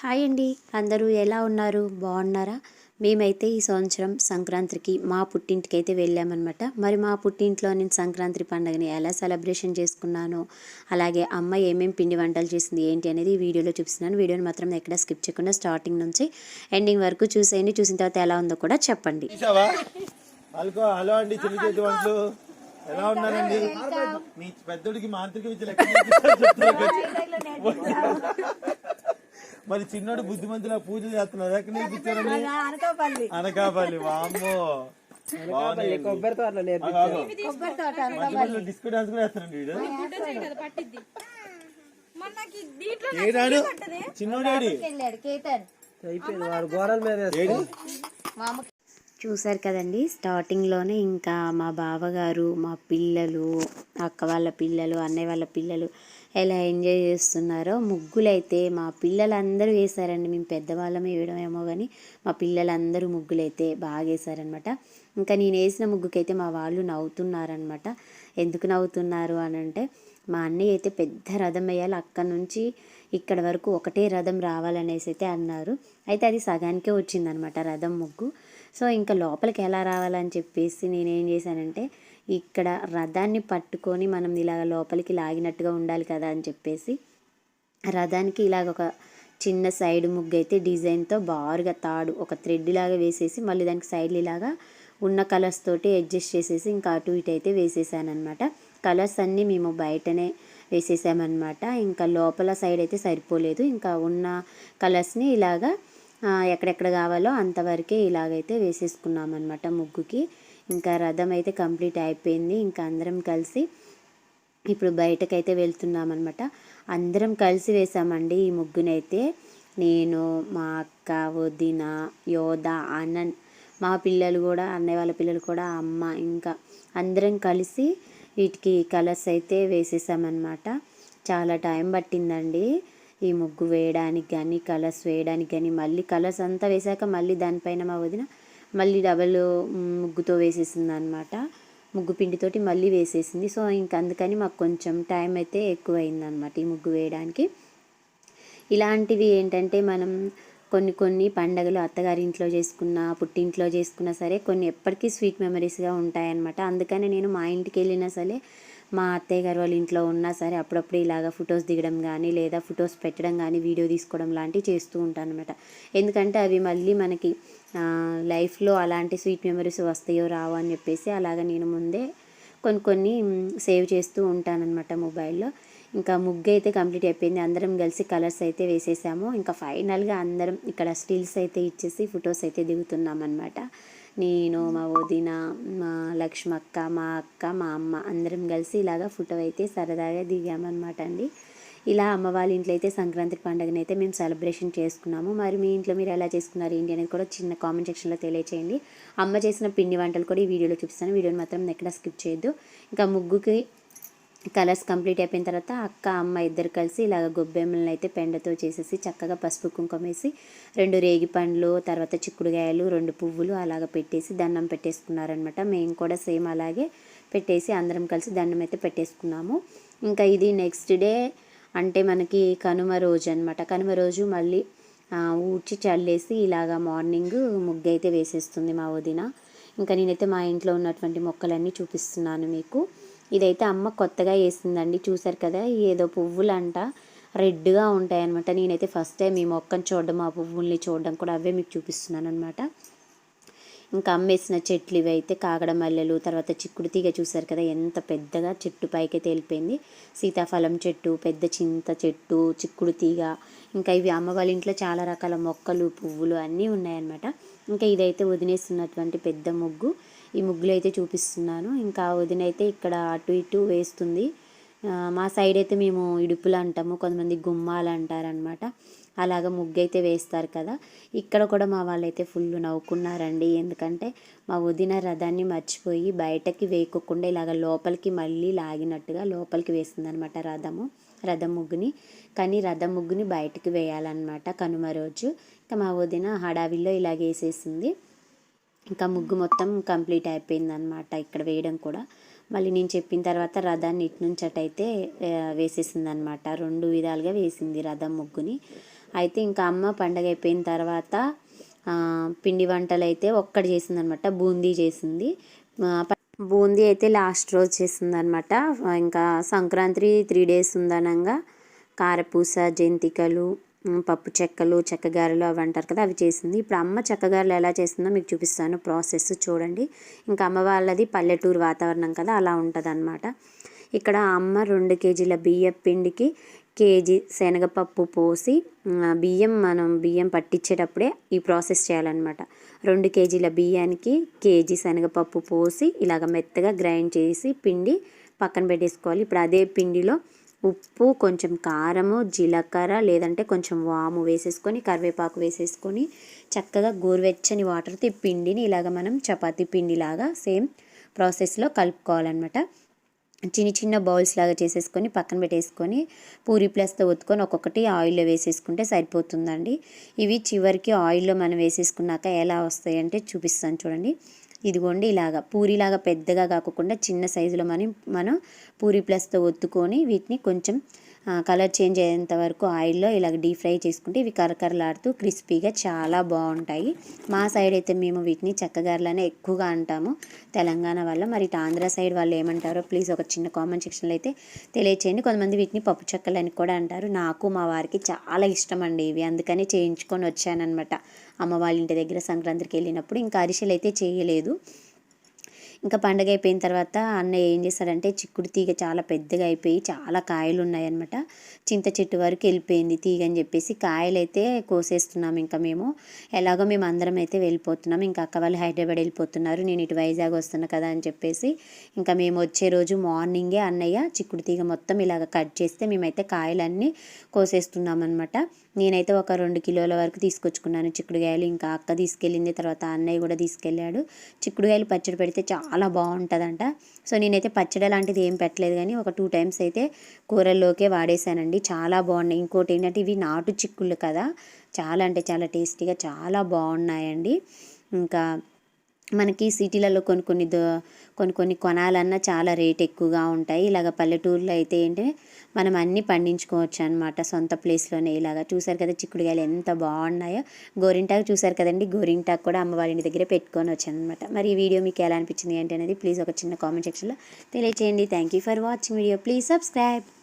Hi అండి. అందరూ ఎలా ఉన్నారు? బాగున్నారా? మేమైతే ఈ సంవత్సరం సంక్రాంతికి మా పుట్టింటికి అయితే వెళ్ళామన్నమాట. మరి మా పుట్టింట్లో నేను సంక్రాంతి పండుగని ఎలా సెలబ్రేషన్ చేసుకున్నానో అలాగే అమ్మ ఏమేమి పిండి వంటలు చేసింది ఏంటి అనేది ఈ వీడియోలో చూపిస్తున్నాను. వీడియోని మాత్రం ఎక్కడ స్కిప్ చేయకుండా స్టార్టింగ్ నుంచి ఎండింగ్ వరకు చూసేయండి. చూసిన తర్వాత ఎలా ఉందో కూడా చెప్పండి. తీసావా హలో హలో అండి చిన్న చేతి వంటలు. ఎలా ఉన్నారండి? మీ పెద్దోడికి మాంత్రిక. మరి చిన్నోడు బుద్ధిమంతుల పూజలు చేస్తున్నారు ఎక్కడ నేర్పించారండి అనకాపల్లి. అనకాపల్లి. వామ్మో. బాగున్నాయండి. కొబ్బరితో అట్లా నేర్పి ఆ, కాదు. కొబ్బరి తోట మధ్య మధ్యలో డిస్కో డాన్స్ కూడా వేస్తారండి వీడు. ఏడాడు చిన్నోడేడి వెళ్ళాడు కేటర్. అయిపోయింది వాడు గోడల మీద ఏడి? చూసారు కదండి స్టార్టింగ్లోనే ఇంకా మా బావగారు మా పిల్లలు అక్క వాళ్ళ పిల్లలు అన్నయ్య వాళ్ళ పిల్లలు ఎలా ఎంజాయ్ చేస్తున్నారో. ముగ్గులైతే మా పిల్లలందరూ వేశారండి. మేము పెద్దవాళ్ళమే వేయడమేమో కానీ మా పిల్లలందరూ ముగ్గులైతే బాగా వేశారనమాట ఇంకా నేను వేసిన ముగ్గుకైతే మా వాళ్ళు నవ్వుతున్నారనమాట ఎందుకు నవ్వుతున్నారు అని అంటే మా అన్నయ్య అయితే పెద్ద రథం వేయాలి అక్కడి నుంచి ఇక్కడ వరకు ఒకటే రథం రావాలనేసి అయితే అన్నారు. అయితే అది సగానికే వచ్చిందనమాట రథం ముగ్గు. సో ఇంకా లోపలికి ఎలా రావాలని చెప్పేసి నేనేం చేశానంటే ఇక్కడ రథాన్ని పట్టుకొని మనం ఇలాగ లోపలికి లాగినట్టుగా ఉండాలి కదా అని చెప్పేసి రథానికి ఇలాగ ఒక చిన్న సైడ్ ముగ్గు అయితే డిజైన్తో బారుగా తాడు ఒక థ్రెడ్ లాగా వేసేసి మళ్ళీ దానికి సైడ్లు ఇలాగా ఉన్న కలర్స్ తోటి అడ్జస్ట్ చేసేసి ఇంకా అటు ఇటు అయితే వేసేసాను అనమాట కలర్స్ అన్నీ మేము బయటనే వేసేసామన్నమాట. ఇంకా లోపల సైడ్ అయితే సరిపోలేదు. ఇంకా ఉన్న కలర్స్ని ఇలాగా ఎక్కడెక్కడ కావాలో అంతవరకే ఇలాగైతే వేసేసుకున్నాం అనమాట ముగ్గుకి. ఇంకా రథం అయితే కంప్లీట్ అయిపోయింది. ఇంకా అందరం కలిసి ఇప్పుడు బయటకైతే వెళ్తున్నాం అనమాట అందరం కలిసి వేసామండి ఈ ముగ్గునైతే. నేను మా అక్క వదిన యోధ అన్నన్ మా పిల్లలు కూడా అన్నయ్య వాళ్ళ పిల్లలు కూడా అమ్మ ఇంకా అందరం కలిసి వీటికి కలర్స్ అయితే వేసేసామన్నమాట. చాలా టైం పట్టిందండి ఈ ముగ్గు వేయడానికి కానీ కలర్స్ వేయడానికి కానీ. మళ్ళీ కలర్స్ అంతా వేసాక మళ్ళీ దానిపైన మా వదిన మళ్ళీ డబల్ ముగ్గుతో వేసేసింది అనమాట ముగ్గు పిండితోటి మళ్ళీ వేసేసింది. సో ఇంక అందుకని మాకు కొంచెం టైం అయితే ఎక్కువైందనమాట ఈ ముగ్గు వేయడానికి. ఇలాంటివి ఏంటంటే మనం కొన్ని కొన్ని పండగలు అత్తగారింట్లో చేసుకున్న పుట్టింట్లో చేసుకున్నా సరే కొన్ని ఎప్పటికీ స్వీట్ మెమరీస్గా ఉంటాయన్నమాట. అందుకని నేను మా ఇంటికి వెళ్ళినా సరే మా అత్తయ్య గారు వాళ్ళ ఇంట్లో ఉన్నా సరే అప్పుడప్పుడు ఇలాగ ఫొటోస్ దిగడం కానీ లేదా ఫొటోస్ పెట్టడం కానీ వీడియో తీసుకోవడం లాంటివి చేస్తూ ఉంటాను అనమాట ఎందుకంటే అవి మళ్ళీ మనకి లైఫ్లో అలాంటి స్వీట్ మెమరీస్ వస్తాయో రావో అని చెప్పేసి అలాగ నేను ముందే కొన్ని కొన్ని సేవ్ చేస్తూ ఉంటానన్నమాట మొబైల్లో. ఇంకా ముగ్గు అయితే కంప్లీట్ అయిపోయింది. అందరం కలిసి కలర్స్ అయితే వేసేసాము. ఇంకా ఫైనల్గా అందరం ఇక్కడ స్టిల్స్ అయితే ఇచ్చేసి ఫొటోస్ అయితే దిగుతున్నాం అనమాట నేను మా వదిన మా లక్ష్మక్క మా అక్క మా అమ్మ అందరం కలిసి ఇలాగా ఫోటో అయితే సరదాగా దిగామన్నమాట అండి. ఇలా అమ్మ వాళ్ళ ఇంట్లో అయితే సంక్రాంతి పండుగను అయితే మేము సెలబ్రేషన్ చేసుకున్నాము. మరి మీ ఇంట్లో మీరు ఎలా చేసుకున్నారు ఏంటి అనేది కూడా చిన్న కామెంట్ సెక్షన్లో తెలియచేయండి. అమ్మ చేసిన పిండి వంటలు కూడా ఈ వీడియోలో చూపిస్తాను. వీడియోని మాత్రం ఎక్కడ స్కిప్ చేయొద్దు. ఇంకా ముగ్గుకి కలర్స్ కంప్లీట్ అయిపోయిన తర్వాత అక్క అమ్మ ఇద్దరు కలిసి ఇలాగ గొబ్బెమ్మలను అయితే పెండతో చేసేసి చక్కగా పసుపు కుంకుమ వేసి రెండు రేగి పండ్లు తర్వాత చిక్కుడుగాయలు రెండు పువ్వులు అలాగ పెట్టేసి దండం పెట్టేసుకున్నారనమాట మేము కూడా సేమ్ అలాగే పెట్టేసి అందరం కలిసి దండం అయితే పెట్టేసుకున్నాము. ఇంకా ఇది నెక్స్ట్ డే అంటే మనకి కనుమ రోజు అనమాట కనుమ రోజు మళ్ళీ ఊడ్చి చల్లేసి ఇలాగా మార్నింగ్ ముగ్గు అయితే వేసేస్తుంది మా వదిన. ఇంకా నేనైతే మా ఇంట్లో ఉన్నటువంటి మొక్కలన్నీ చూపిస్తున్నాను మీకు. ఇదైతే అమ్మ కొత్తగా వేసిందండి. చూసారు కదా ఏదో పువ్వులంట. రెడ్గా ఉంటాయన్నమాట. నేనైతే ఫస్ట్ టైం ఈ మొక్కను చూడడం ఆ పువ్వుల్ని చూడడం కూడా అవే మీకు చూపిస్తున్నాను అనమాట ఇంకా అమ్మేసిన చెట్లు ఇవి అయితే కాగడ మల్లెలు తర్వాత చిక్కుడు తీగ చూసారు కదా ఎంత పెద్దగా చెట్టు పైకి తేలిపోయింది సీతాఫలం చెట్టు పెద్ద చింత చెట్టు చిక్కుడు తీగ ఇంకా ఇవి అమ్మ వాళ్ళ ఇంట్లో చాలా రకాల మొక్కలు పువ్వులు అన్నీ ఉన్నాయన్నమాట. ఇంకా ఇదైతే వదినేస్తున్నటువంటి పెద్ద ముగ్గు. ఈ ముగ్గులు అయితే చూపిస్తున్నాను. ఇంకా వదినైతే వదిన అయితే ఇక్కడ అటు ఇటు వేస్తుంది. మా సైడ్ అయితే మేము ఇడుపులు అంటాము కొంతమంది గుమ్మాలు అంటారనమాట అలాగ ముగ్గు అయితే వేస్తారు కదా. ఇక్కడ కూడా మా వాళ్ళైతే ఫుల్ నవ్వుకున్నారండి. ఎందుకంటే మా వదిన రథాన్ని మర్చిపోయి బయటకి వేయకుండా ఇలాగ లోపలికి మళ్ళీ లాగినట్టుగా లోపలికి వేసిందనమాట రథము రథం ముగ్గుని. కానీ రథం ముగ్గుని బయటకి వేయాలన్నమాట కనుమ రోజు. ఇంకా మా వదిన హడావిల్లో ఇలాగ వేసేసింది. ఇంకా ముగ్గు మొత్తం కంప్లీట్ అయిపోయింది అనమాట ఇక్కడ వేయడం కూడా. మళ్ళీ నేను చెప్పిన తర్వాత రథాన్ని ఇటు నుంచి అటైతే వేసేసింది అనమాట రెండు విధాలుగా వేసింది రథం ముగ్గుని. అయితే ఇంకా అమ్మ పండగ అయిపోయిన తర్వాత పిండి వంటలు అయితే ఒక్కటి చేసింది అనమాట బూందీ చేసింది. బూందీ అయితే లాస్ట్ రోజు చేసింది అనమాట ఇంకా సంక్రాంతి త్రీ డేస్ ఉందనంగా. కారపూస జంతికలు పప్పు చెక్కలు చెక్కగారెలు అవి అంటారు కదా అవి చేసింది. ఇప్పుడు అమ్మ చెక్కగారెలు ఎలా చేసిందో మీకు చూపిస్తాను. ప్రాసెస్ చూడండి. ఇంకా అమ్మ వాళ్ళది పల్లెటూరు వాతావరణం కదా అలా ఉంటుంది ఇక్కడ అమ్మ రెండు కేజీల బియ్యం పిండికి కేజీ శనగపప్పు పోసి బియ్యం మనం బియ్యం పట్టించేటప్పుడే ఈ ప్రాసెస్ చేయాలన్నమాట. రెండు కేజీల బియ్యానికి కేజీ శనగపప్పు పోసి ఇలాగ మెత్తగా గ్రైండ్ చేసి పిండి పక్కన పెట్టేసుకోవాలి. ఇప్పుడు అదే పిండిలో ఉప్పు కొంచెం కారము జీలకర్ర లేదంటే కొంచెం వాము వేసేసుకొని కరివేపాకు వేసేసుకొని చక్కగా గోరువెచ్చని వాటర్తో ఈ పిండిని ఇలాగ మనం చపాతీ పిండిలాగా సేమ్ ప్రాసెస్లో కలుపుకోవాలన్నమాట. చిన్న చిన్న బౌల్స్ లాగా చేసేసుకొని పక్కన పెట్టేసుకొని పూరి ప్లస్తో ఒత్తుకొని ఒక్కొక్కటి ఆయిల్లో వేసేసుకుంటే సరిపోతుందండి. ఇవి చివరికి ఆయిల్లో మనం వేసేసుకున్నాక ఎలా వస్తాయంటే చూపిస్తాను చూడండి. ఇదిగోండి ఇలాగా పూరిలాగా పెద్దగా కాకుండా చిన్న సైజులో మనం మనం పూరి ప్లస్తో ఒత్తుకొని వీటిని కొంచెం కలర్ చేంజ్ అయ్యేంత వరకు ఆయిల్లో ఇలాగ డీప్ ఫ్రై చేసుకుంటే ఇవి కరకరలాడుతూ క్రిస్పీగా చాలా బాగుంటాయి. మా సైడ్ అయితే మేము వీటిని చెక్కగారలనే ఎక్కువగా అంటాము. తెలంగాణ వల్ల మరి ఇటు ఆంధ్ర సైడ్ వాళ్ళు ఏమంటారో ప్లీజ్ ఒక చిన్న కామెంట్ సెక్షన్లో అయితే తెలియచేయండి. కొంతమంది వీటిని పప్పు చెక్కలు అని కూడా అంటారు. నాకు మా వారికి చాలా ఇష్టం అండి ఇవి. అందుకని చేయించుకొని వచ్చానమాట అమ్మ వాళ్ళ ఇంటి దగ్గర సంక్రాంతికి వెళ్ళినప్పుడు ఇంకా అరిసెలు అయితే చేయలేదు. ఇంకా పండగ అయిపోయిన తర్వాత అన్నయ్య ఏం చేశాడంటే చిక్కుడు తీగ చాలా పెద్దగా అయిపోయి చాలా కాయలు ఉన్నాయన్నమాట. చింత చెట్టు వరకు వెళ్ళిపోయింది తీగ అని చెప్పేసి. కాయలు అయితే కోసేస్తున్నాం ఇంకా మేము. ఎలాగో మేము అందరం అయితే వెళ్ళిపోతున్నాం. ఇంకా అక్క వాళ్ళు హైదరాబాద్ వెళ్ళిపోతున్నారు. నేను ఇటు వైజాగ్ వస్తున్నా కదా అని చెప్పేసి. ఇంకా మేము వచ్చే రోజు మార్నింగే అన్నయ్య చిక్కుడు తీగ మొత్తం ఇలాగ కట్ చేస్తే మేమైతే కాయలన్నీ కోసేస్తున్నాం అనమాట నేనైతే ఒక రెండు కిలోల వరకు తీసుకొచ్చుకున్నాను చిక్కుడుకాయలు ఇంకా అక్క తీసుకెళ్ళింది తర్వాత అన్నయ్య కూడా తీసుకెళ్ళాడు. చిక్కుడుకాయలు పచ్చడి పెడితే చాలా చాలా బాగుంటుందంట. సో నేనైతే పచ్చడి లాంటిది ఏం పెట్టలేదు కానీ ఒక టూ టైమ్స్ అయితే కూరల్లోకే వాడేసానండి చాలా బాగున్నాయి. ఇంకోటి ఏంటంటే ఇవి నాటు చిక్కుళ్ళు కదా. చాలా అంటే చాలా టేస్టీగా చాలా బాగున్నాయండి. ఇంకా మనకి సిటీలలో కొన్ని కొన్ని దో కొన్ని కొన్ని కొనాలన్నా చాలా రేట్ ఎక్కువగా ఉంటాయి. ఇలాగ పల్లెటూరులో అయితే ఏంటంటే మనం అన్నీ పండించుకోవచ్చు అనమాట సొంత ప్లేస్లోనే ఇలాగ. చూసారు కదా చిక్కుడుకాయలు ఎంత బాగున్నాయో. గోరింటాకు చూసారు కదండి గోరింటాకు కూడా అమ్మవారిని దగ్గర దగ్గరే పెట్టుకొని వచ్చాను అనమాట మరి ఈ వీడియో మీకు ఎలా అనిపించింది ఏంటి అనేది ప్లీజ్ ఒక చిన్న కామెంట్ సెక్షన్లో తెలియచేయండి. Thank you for watching video. Please subscribe.